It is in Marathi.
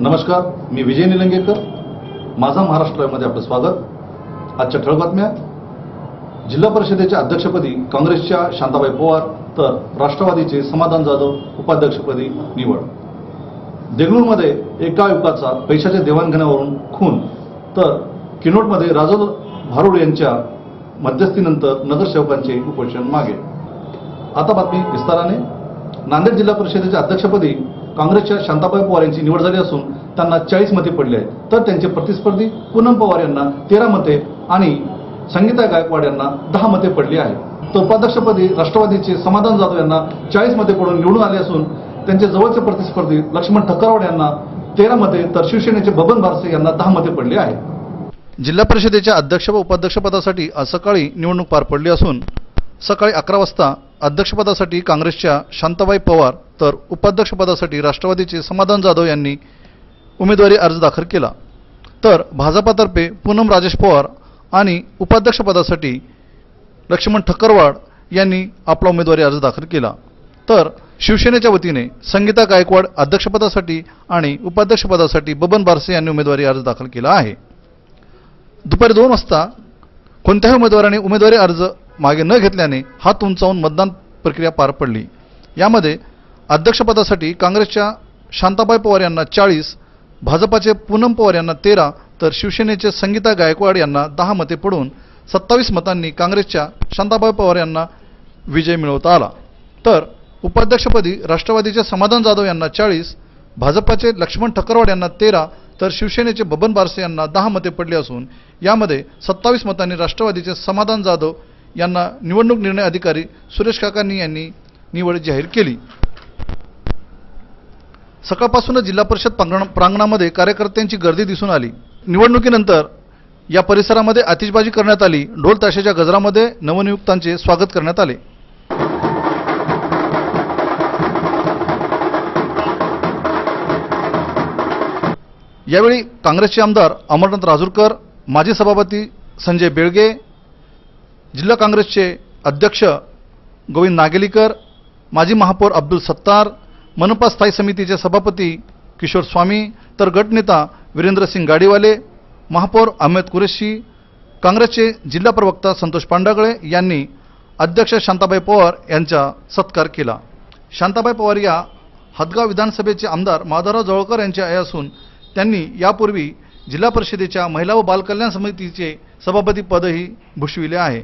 नमस्कार मी विजय निलंगेकर. माझा महाराष्ट्रामध्ये आपलं स्वागत. आजच्या ठळक बातम्या. जिल्हा परिषदेच्या अध्यक्षपदी काँग्रेसच्या शांताबाई पवार तर राष्ट्रवादीचे समाधान जाधव उपाध्यक्षपदी निवड. देगलूरमध्ये एका युवकाचा पैशाच्या देवाणघेण्यावरून खून. तर किनोटमध्ये राजद भारुड यांच्या मध्यस्थीनंतर नगरसेवकांचे उपोषण मागे. आता बातमी विस्ताराने. नांदेड जिल्हा परिषदेच्या अध्यक्षपदी काँग्रेसच्या शांताबाई पवार यांची निवड झाली असून त्यांना चाळीस मते पडली आहेत. तर त्यांचे प्रतिस्पर्धी पूनम पवार यांना तेरा मते आणि संगीता गायकवाड यांना दहा मते पडली आहेत. तर उपाध्यक्षपदी राष्ट्रवादीचे समाधान जाधव यांना चाळीस मते पडून निवडून आले असून त्यांचे जवळचे प्रतिस्पर्धी लक्ष्मण ठक्करवाड यांना तेरा मते तर शिवसेनेचे बबन भारसे यांना दहा मते पडली आहेत. जिल्हा परिषदेच्या अध्यक्ष व उपाध्यक्षपदासाठी आज सकाळी निवडणूक पार पडली असून सकाळी अकरा वाजता अध्यक्षपदासाठी काँग्रेसच्या शांताबाई पवार तर उपाध्यक्षपदासाठी राष्ट्रवादीचे समाधान जाधव यांनी उमेदवारी अर्ज दाखल केला. तर भाजपातर्फे पूनम राजेश पवार आणि उपाध्यक्षपदासाठी लक्ष्मण ठक्करवाड यांनी आपला उमेदवारी अर्ज दाखल केला. तर शिवसेनेच्या वतीने संगीता गायकवाड अध्यक्षपदासाठी आणि उपाध्यक्षपदासाठी बबन बारसे यांनी उमेदवारी अर्ज दाखल केला आहे. दुपारी दोन वाजता कोणत्याही उमेदवाराने उमेदवारी अर्ज मागे न घेतल्याने हात उंचावून मतदान प्रक्रिया पार पडली. यामध्ये अध्यक्षपदासाठी काँग्रेसच्या शांताबाई पवार यांना चाळीस भाजपाचे पूनम पवार यांना तेरा तर शिवसेनेचे संगीता गायकवाड यांना दहा मते पडून सत्तावीस मतांनी काँग्रेसच्या शांताबाई पवार यांना विजय मिळवता आला. तर उपाध्यक्षपदी राष्ट्रवादीचे समाधान जाधव यांना चाळीस भाजपाचे लक्ष्मण ठकरवाड यांना तेरा तर शिवसेनेचे बबन बारसे यांना दहा मते पडली असून यामध्ये सत्तावीस मतांनी राष्ट्रवादीचे समाधान जाधव यांना निवडणूक निर्णय अधिकारी सुरेश काकांनी यांनी निवड जाहीर केली. सकाळपासूनच जिल्हा परिषद प्रांगण- प्रांगणामध्ये कार्यकर्त्यांची गर्दी दिसून आली. निवडणुकीनंतर या परिसरामध्ये आतिषबाजी करण्यात आली. ढोल ताशाच्या गजरामध्ये नवनियुक्तांचे स्वागत करण्यात आले. यावेळी काँग्रेसचे आमदार अमरनाथ राजूरकर माजी सभापती संजय बेळगे जिल्हा काँग्रेसचे अध्यक्ष गोविंद नागेलीकर माजी महापौर अब्दुल सत्तार मनपा स्थायी समितीचे सभापती किशोर स्वामी तर गटनेता वीरेंद्रसिंग गाडीवाले महापौर अहमद कुरेशी काँग्रेसचे जिल्हा प्रवक्ता संतोष पांडागळे यांनी अध्यक्ष शांताबाई पवार यांचा सत्कार केला. शांताबाई पवार या हदगाव विधानसभेचे आमदार माधवराव जवळकर यांचे आई असून त्यांनी यापूर्वी जिल्हा परिषदेच्या महिला व बालकल्याण समितीचे सभापती पदही भूषविले आहे.